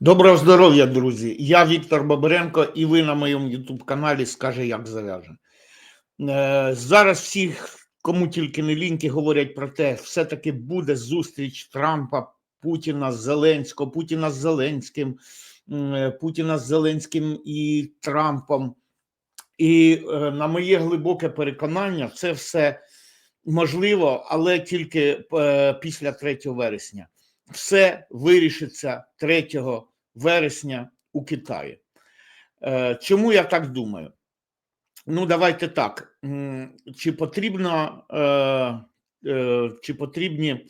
Доброго здоров'я, друзі! Я Віктор Бабиренко, і ви на моєму youtube каналі Скаже, як зав'яже. Е, Зараз всіх, кому тільки не ліньки, говорять про те, все-таки буде зустріч Трампа, Путіна з Зеленського, Путіна з Зеленським, е, Путіна з Зеленським і Трампом. І е, на моє глибоке переконання, це все можливо, але тільки після 3 вересня все вирішиться 3 вересня у Китаї. Е, Чому я так думаю? Ну, давайте так. Чи потрібно, е, е, чи потрібні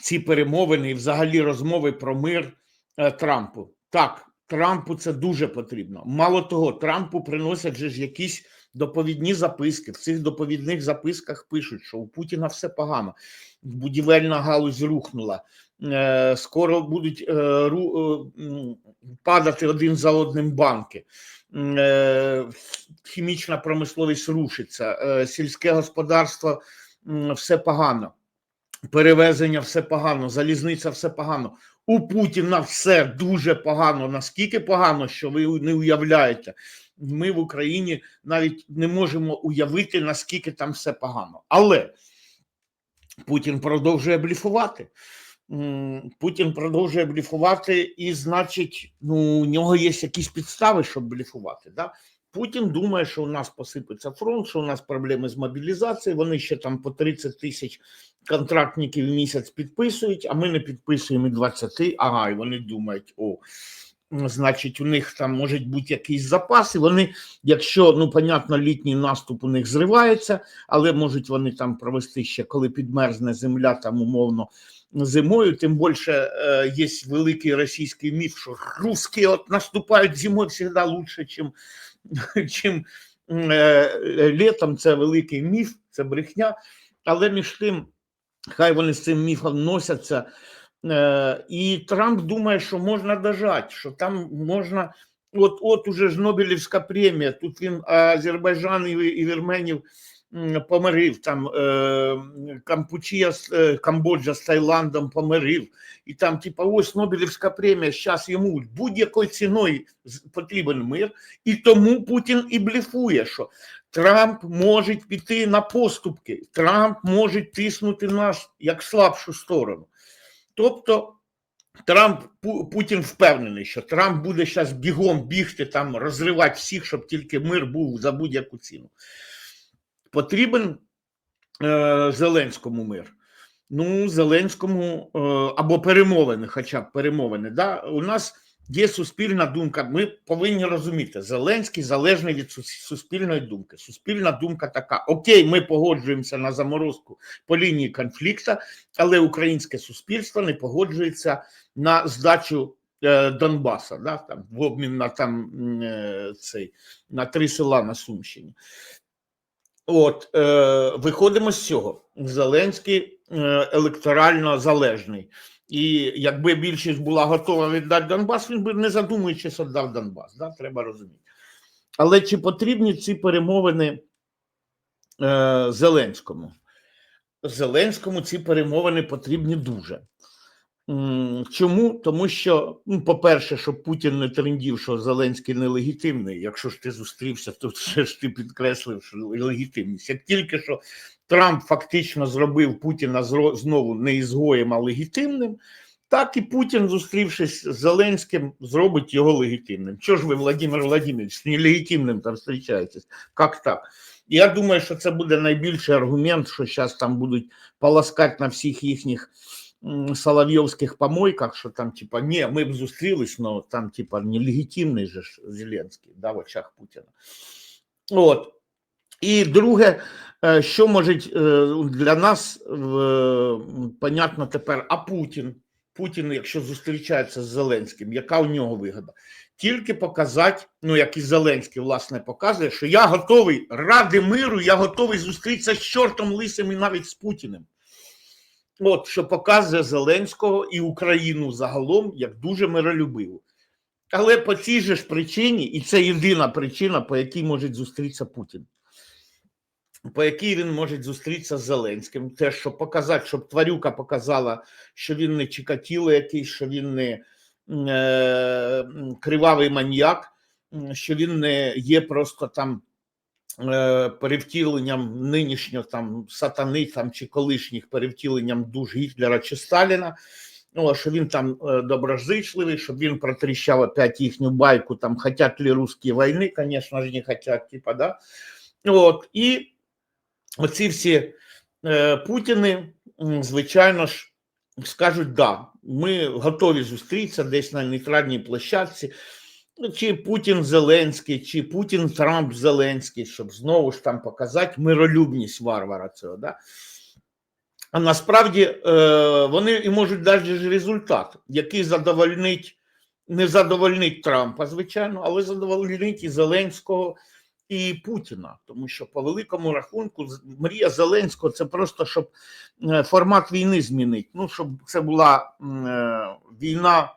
ці перемовини і взагалі розмови про мир Трампу? Так, Трампу це дуже потрібно. Мало того, Трампу приносять же ж якісь доповідні записки. В цих доповідних записках пишуть, що у Путіна все погано, будівельна галузь рухнула. е, Скоро будуть е, е, падати один за одним банки. Хімічна промисловість рушиться, сільське господарство все погано, перевезення все погано, залізниця все погано. У Путіна все дуже погано. Наскільки погано, що ви не уявляєте? Ми в Україні навіть не можемо уявити, наскільки там все погано. Але Путін продовжує бліфувати. Путін продовжує бліфувати, і значить, ну, у нього є якісь підстави, щоб бліфувати. Да? Путін думає, що у нас посипеться фронт, що у нас проблеми з мобілізацією. Вони ще там по 30 тисяч контрактників в місяць підписують, а ми не підписуємо і 20. Ага, і вони думають, о, значить, у них там можуть бути якісь запаси. Вони, якщо ну понятно, літній наступ у них зривається, але можуть вони там провести ще, коли підмерзне земля, там умовно зимою. Тим більше е, є великий російський міф, що русські от наступають зимою завжди лучше, чим, чим е, літом. Це великий міф, це брехня. Але між тим, хай вони з цим міфом носяться. Е, і Трамп думає, що можна дожати, що там можна. От, от уже ж Нобелівська премія. Тут він Азербайджан і, Вірменів помирив. Там е, Кампучія, з- е, Камбоджа з Таїландом помирив. І там, типа, ось Нобелівська премія, зараз йому будь-якою ціною потрібен мир, і тому Путін і блефує, що Трамп може піти на поступки, Трамп може тиснути нас як слабшу сторону. Тобто Трамп Путін впевнений, що Трамп буде зараз бігом бігти, там розривати всіх, щоб тільки мир був за будь-яку ціну. Потрібен е, Зеленському мир. Ну, Зеленському е, або перемовини, хоча б перемовини. Да? У нас є суспільна думка. Ми повинні розуміти, Зеленський залежний від суспільної думки. Суспільна думка така: Окей, ми погоджуємося на заморозку по лінії конфлікту, але українське суспільство не погоджується на здачу е, Донбаса, да, там, в обмін на там е, цей на три села на Сумщині. От е, виходимо з цього. Зеленський е, електорально залежний. І якби більшість була готова віддати Донбас, він би не задумуючись віддав Донбас. Да? Треба розуміти. Але чи потрібні ці перемовини е, Зеленському? Зеленському ці перемовини потрібні дуже. Чому? Тому що, ну, по-перше, щоб Путін не трендів, що Зеленський нелегітимний. Якщо ж ти зустрівся, то все ж ти підкреслив, що легітимність. Як тільки що Трамп фактично зробив Путіна знову не ізгоєм, а легітимним, так і Путін, зустрівшись з Зеленським, зробить його легітимним. Чого ж ви, Владимир Владимирович, з нелегітимним там зустрічаєтесь? Як так? Я думаю, що це буде найбільший аргумент, що зараз там будуть полоскати на всіх їхніх м, соловйовських помойках, що там, типа, ні, ми б зустрілись, але там, типа, нелегітимний же Зеленський, да, в очах Путіна. От. І друге, що може е, для нас е, понятно тепер, а Путін, Путін, якщо зустрічається з Зеленським, яка у нього вигода? Тільки показати, ну як і Зеленський, власне, показує, що я готовий ради миру, я готовий зустрітися з чортом лисим і навіть з Путіним. От що показує Зеленського і Україну загалом як дуже миролюбиву. Але по цій же ж причині, і це єдина причина, по якій може зустрітися Путін. По якій він може зустрітися з Зеленським, те, що показати, щоб тварюка показала, що він не Чикатіло якийсь, що він не е, кривавий маніяк, що він не є просто там перевтіленням нинішнього там сатани там чи колишніх перевтіленням душ Гітлера чи Сталіна. Ну, що він там е, доброзичливий, щоб він протріщав опять їхню байку, там хотять ли русські війни, звісно ж, не хотять, типа, да. От, і оці всі е, Путіни, звичайно ж, скажуть, да, ми готові зустрітися десь на нейтральній площадці, чи Путін Зеленський, чи Путін Трамп Зеленський, щоб знову ж там показати миролюбність варвара цього. Да? А насправді е, вони і можуть дати результат, який задовольнить, не задовольнить Трампа, звичайно, але задовольнить і Зеленського, і Путіна. Тому що по великому рахунку мрія Зеленського це просто щоб е, формат війни змінити. Ну, щоб це була е, війна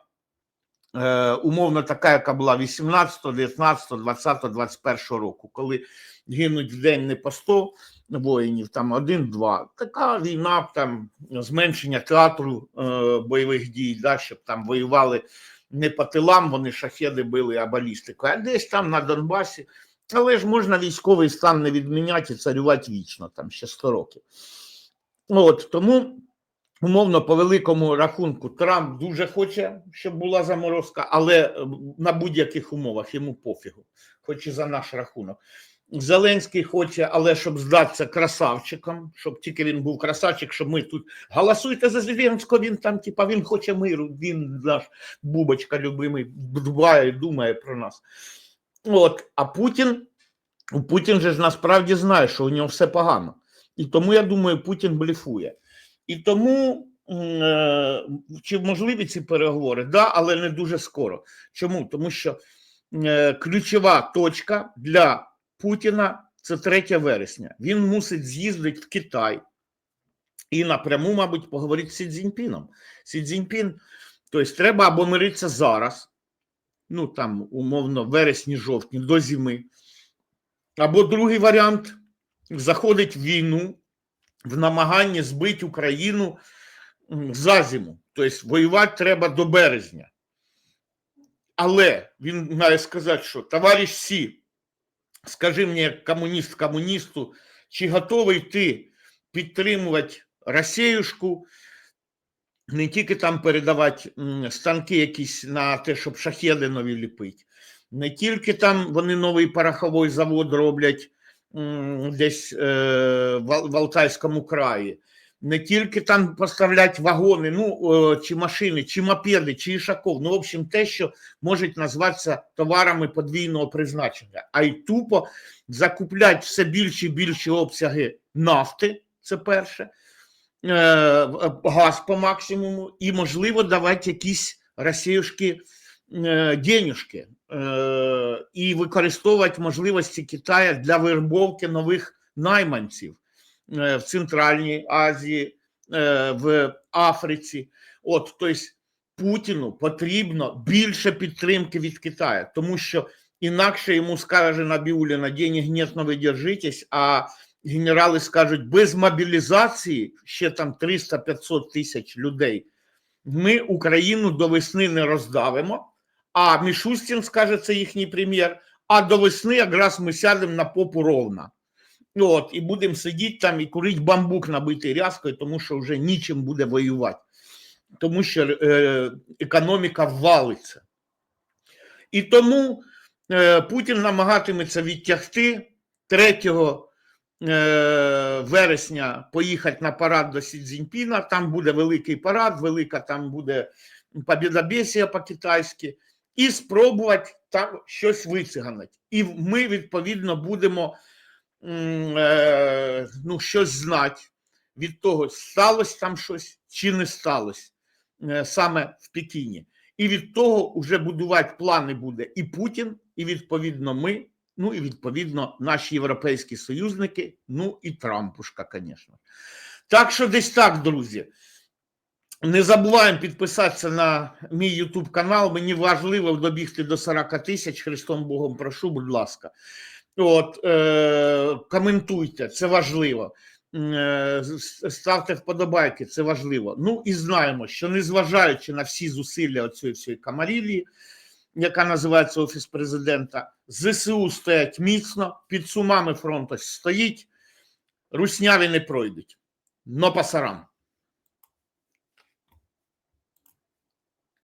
умовно така, яка була 18, 19, 20, 21 року, коли гинуть в день не по 100 воїнів, там один-два. Така війна, там зменшення театру е, бойових дій, да, щоб там воювали не по тилам, вони шахеди били, а балістикою, а десь там на Донбасі. Але ж можна військовий стан не відміняти і царювати вічно, там ще 100 років. От тому умовно, по великому рахунку, Трамп дуже хоче, щоб була заморозка, але е, на будь-яких умовах йому пофігу, хоч і за наш рахунок. Зеленський хоче, але щоб здатися красавчиком, щоб тільки він був красавчик, щоб ми тут голосуйте за Зеленського, він там, типа, він хоче миру, він наш бубочка любимий, дбає, думає про нас. От, а Путін, Путін же ж насправді знає, що у нього все погано. І тому я думаю, Путін блефує. І тому е, чи можливі ці переговори? Да, але не дуже скоро. Чому? Тому що е, ключова точка для Путіна це 3 вересня. Він мусить з'їздити в Китай і напряму, мабуть, поговорити з Сі Цзіньпіном. Сі Цзіньпін, тобто треба або миритися зараз, ну там умовно вересні-жовтні до зими, або другий варіант заходить в війну в намаганні збити Україну за зиму. Тобто воювати треба до березня. Але він має сказати, що товариш Сі, скажи мені, як комуніст комуністу, чи готовий ти підтримувати Росіюшку, не тільки там передавати станки якісь на те, щоб шахеди нові ліпити, не тільки там вони новий пороховий завод роблять десь е, в, Ал- в Алтайському краї, не тільки там поставлять вагони, ну чи машини, чи мопеди, чи ішаков, ну в общем, те, що можуть назватися товарами подвійного призначення, а й тупо закуплять все більші і більші обсяги нафти. Це перше, е, е, газ по максимуму, і можливо давати якісь росіюшки е, денюжки е, і використовувати можливості Китаю для вербовки нових найманців е, в Центральній Азії, в Африці. От, тобто Путіну потрібно більше підтримки від Китаю, тому що інакше йому скаже Набіуліна, денег нет, но ви держитесь, а генерали скажуть, без мобілізації ще там 300-500 тисяч людей. Ми Україну до весни не роздавимо. А Мішустін скаже, це їхній прем'єр. А до весни якраз ми сядемо на попу ровно. От, і будемо сидіти там і курити бамбук набитий рязкою, тому що вже нічим буде воювати, тому що е, економіка валиться. І тому е, Путін намагатиметься відтягти 3 е, вересня поїхати на парад до Сі Цзіньпіна. Там буде великий парад, велика там буде побєдобєсія по-китайськи, і спробувати там щось вициганити. І ми, відповідно, будемо е, ну, щось знати від того, сталося там щось чи не сталося е, саме в Пекіні. І від того вже будувати плани буде і Путін, і відповідно ми, ну і відповідно наші європейські союзники, ну і Трампушка, звісно. Так що десь так, друзі. Не забуваємо підписатися на мій YouTube канал. Мені важливо добігти до 40 тисяч. Христом Богом прошу, будь ласка. От, е, коментуйте, це важливо. е, ставте вподобайки, це важливо. Ну і знаємо, що незважаючи на всі зусилля цієї всієї камарілії, яка називається Офіс президента, ЗСУ стоять міцно, під сумами фронту стоїть, русняві не пройдуть. Но пасарам.